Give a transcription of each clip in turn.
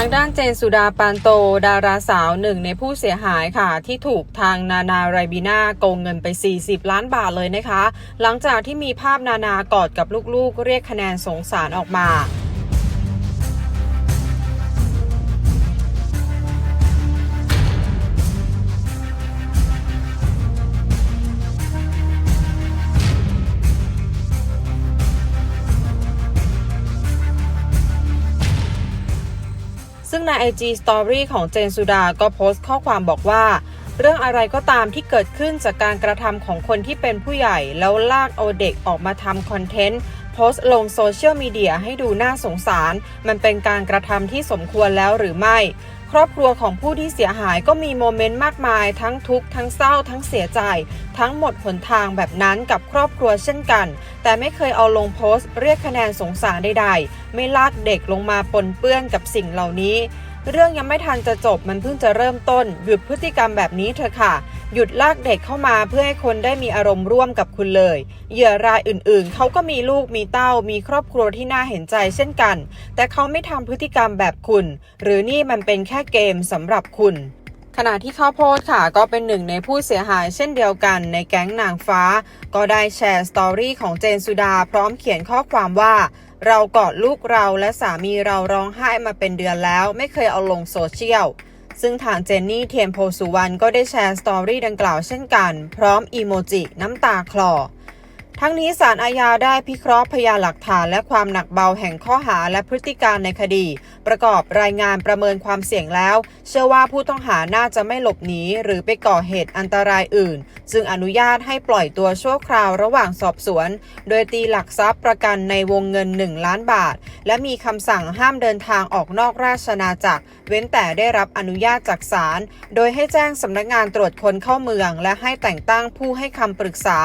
ทางด้านเจนสุดาปานโต ดาราสาวหนึ่งในผู้เสียหายค่ะ ที่ถูกทางนานาไรบีนาโกงเงินไป 40 ล้านบาทเลยนะคะ หลังจากที่มีภาพนานากอดกับลูกๆ เรียกคะแนนสงสารออกมา ซึ่งใน IG Story ของเจนสุดาก็โพสต์ข้อความบอกว่า เรื่องอะไรก็ตามที่เกิดขึ้นจากการกระทำของคนที่เป็นผู้ใหญ่ แล้วลากเอาเด็กออกมาทำคอนเทนต์โพสต์ลงโซเชียลมีเดียให้ดูน่าสงสาร มันเป็นการกระทำที่สมควรแล้วหรือไม่ ครอบครัวของผู้ที่เสียหายก็มีโมเมนต์มากมาย ทั้งทุกข์ทั้งเศร้า ทั้งเสียใจ ทั้งหมดหนทางแบบนั้นกับครอบครัวเช่นกัน แต่ไม่เคยเอาลงโพสต์ เรียกคะแนนสงสารใดๆ ไม่ลากเด็กลงมาปนเปื้อนกับสิ่งเหล่านี้ เรื่องยังไม่ทันจะจบมันเพิ่งจะเริ่มต้น หยุดพฤติกรรมแบบนี้เถอะค่ะ หยุดลากเด็กเข้ามาเพื่อให้คนได้มีอารมณ์ร่วมกับคุณเลย เหยื่อรายอื่นๆ เขาก็มีลูกมีเต้า มีครอบครัวที่น่าเห็นใจเช่นกัน แต่เขาไม่ทำพฤติกรรมแบบคุณ หรือนี่มันเป็นแค่เกมสำหรับคุณขณะที่ข้าวโพดค่ะก็เป็นหนึ่งในผู้เสียหายเช่นเดียวกันในแก๊งนางฟ้า ก็ได้แชร์สตอรี่ของเจนสุดา พร้อมเขียนข้อความว่า เรากอดลูกเราและสามีเราร้องไห้มาเป็นเดือนแล้ว ไม่เคยเอาลงโซเชียล ซึ่งทางเจนนี่เทียนโพสุวรรณก็ได้แชร์สตอรี่ดังกล่าวเช่นกัน พร้อมอีโมจิน้ำตาคลอ ทั้งนี้ศาลอาญาได้พิเคราะห์พยานหลักฐานและความหนักเบาแห่งข้อหาและพฤติการในคดี ประกอบรายงานประเมินความเสี่ยงแล้ว เชื่อว่าผู้ต้องหาน่าจะไม่หลบหนีหรือไปก่อเหตุอันตรายอื่น จึงอนุญาตให้ปล่อยตัวชั่วคราวระหว่างสอบสวน โดยตีหลักทรัพย์ประกันในวงเงิน 1 ล้านบาท และมีคำสั่งห้ามเดินทางออกนอกราชนาจักร เว้นแต่ได้รับอนุญาตจากศาลโดยให้แจ้งสำนักงานตรวจคนเข้าเมือง และให้แต่งตั้งผู้ให้คำปรึกษา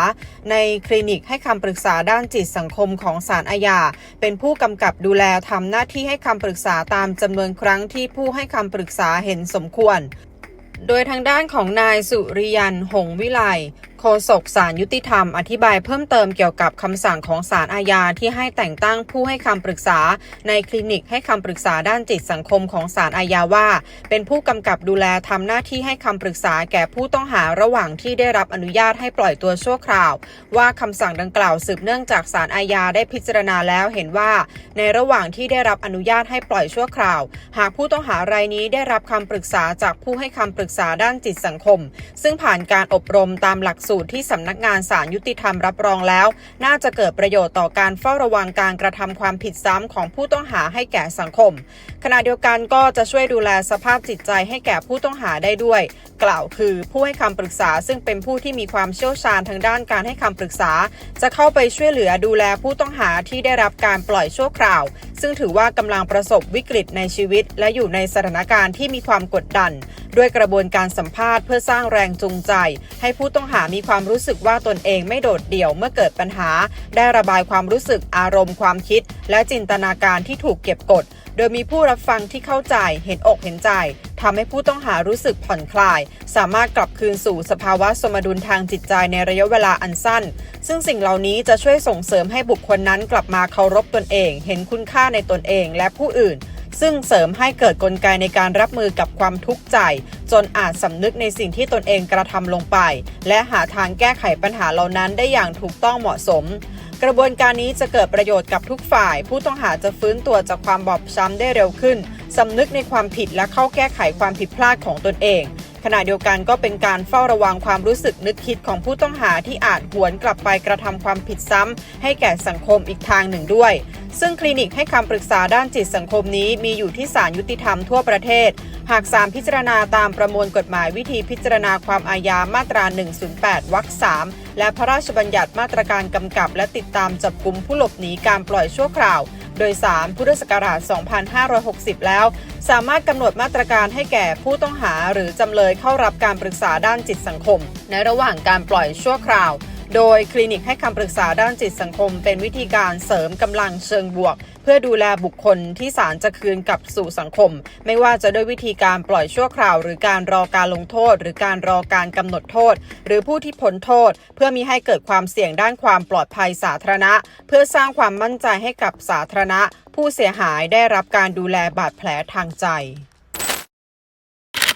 ในคลินิกให้คำปรึกษาด้านจิตสังคมของศาลอาญา เป็นผู้กำกับดูแลทำหน้าที่ให้คำปรึกษาตามจำนวนครั้งที่ผู้ให้คำปรึกษาเห็นสมควร โดยทางด้านของนายสุริยัน หงวิไล ฆษกศาลยุติธรรม อธิบายเพิ่มเติมเกี่ยวกับคำสั่งของศาลอาญาที่ให้แต่งตั้งผู้ให้คำปรึกษา ในคลินิกให้คำปรึกษาด้านจิตสังคมของศาลอาญาว่า เป็นผู้กำกับดูแลทำหน้าที่ให้คำปรึกษาแก่ผู้ต้องหาระหว่างที่ได้รับอนุญาตให้ปล่อยตัวชั่วคราว ว่าคำสั่งดังกล่าวสืบเนื่องจากศาลอาญาได้พิจารณาแล้วเห็นว่า ในระหว่างที่ได้รับอนุญาตให้ปล่อยชั่วคราว หากผู้ต้องหารายนี้ได้รับคำปรึกษาจากผู้ให้คำปรึกษาด้านจิตสังคม ซึ่งผ่านการอบรมตามหลักสูตรที่สำนักงานศาลยุติธรรมรับรองแล้ว น่าจะเกิดประโยชน์ต่อการเฝ้าระวังการกระทำความผิดซ้ำของผู้ต้องหาให้แก่สังคม ขณะเดียวกันก็จะช่วยดูแลสภาพจิตใจให้แก่ผู้ต้องหาได้ด้วย กล่าวคือผู้ให้คำปรึกษาซึ่งเป็นผู้ที่มีความเชี่ยวชาญทางด้านการให้คำปรึกษา จะเข้าไปช่วยเหลือดูแลผู้ต้องหาที่ได้รับการปล่อยชั่วคราวซึ่งถือว่ากำลังประสบวิกฤตในชีวิต และอยู่ในสถานการณ์ที่มีความกดดัน ด้วยกระบวนการสัมภาษณ์เพื่อสร้างแรงจูงใจ ให้ผู้ต้องหามีความรู้สึกว่าตนเองไม่โดดเดี่ยวเมื่อเกิดปัญหา ได้ระบายความรู้สึกอารมณ์ความคิด และจินตนาการที่ถูกเก็บกด โดยมีผู้รับฟังที่เข้าใจเห็นอกเห็นใจทำให้ผู้ต้องหารู้สึกผ่อนคลาย สามารถกลับคืนสู่สภาวะสมดุลทางจิตใจในระยะเวลาอันสั้น ซึ่งสิ่งเหล่านี้จะช่วยส่งเสริมให้บุคคลนั้นกลับมาเคารพตนเอง เห็นคุณค่าในตนเองและผู้อื่น ซึ่งเสริมให้เกิดกลไกในการรับมือกับความทุกข์ใจ จนอาจสำนึกในสิ่งที่ตนเองกระทำลงไป และหาทางแก้ไขปัญหาเหล่านั้นได้อย่างถูกต้องเหมาะสม กระบวนการนี้จะเกิดประโยชน์กับทุกฝ่าย ผู้ต้องหาจะฟื้นตัวจากความบอบช้ำได้เร็วขึ้นสำนึกในความผิดและเข้าแก้ไขความผิดพลาดของตนเอง ขณะเดียวกันก็เป็นการเฝ้าระวังความรู้สึกนึกคิดของผู้ต้องหาที่อาจหวนกลับไปกระทำความผิดซ้ำให้แก่สังคมอีกทางหนึ่งด้วย ซึ่งคลินิกให้คำปรึกษาด้านจิตสังคมนี้มีอยู่ที่ศาลยุติธรรมทั่วประเทศ หากศาลพิจารณาตามประมวลกฎหมายวิธีพิจารณาความอาญามาตรา 108 วรรค 3 และพระราชบัญญัติมาตรการกำกับ และติดตามจับกลุ่มผู้หลบหนีการปล่อยชั่วคราว โดยสารพุทธศักราช 2560 แล้ว สามารถกำหนดมาตรการให้แก่ผู้ต้องหาหรือจำเลยเข้ารับการปรึกษาด้านจิตสังคม ในระหว่างการปล่อยชั่วคราว โดยคลินิกให้คำปรึกษาด้านจิตสังคม เป็นวิธีการเสริมกำลังเชิงบวก เพื่อดูแลบุคคลที่ศาลจะคืนกลับสู่สังคม ไม่ว่าจะด้วยวิธีการปล่อยชั่วคราว หรือการรอการลงโทษ หรือการรอการกำหนดโทษ หรือผู้ที่พ้นโทษ เพื่อมีให้เกิดความเสี่ยงด้านความปลอดภัยสาธารณะ เพื่อสร้างความมั่นใจให้กับสาธารณะ ผู้เสียหายได้รับการดูแลบาดแผลทางใจ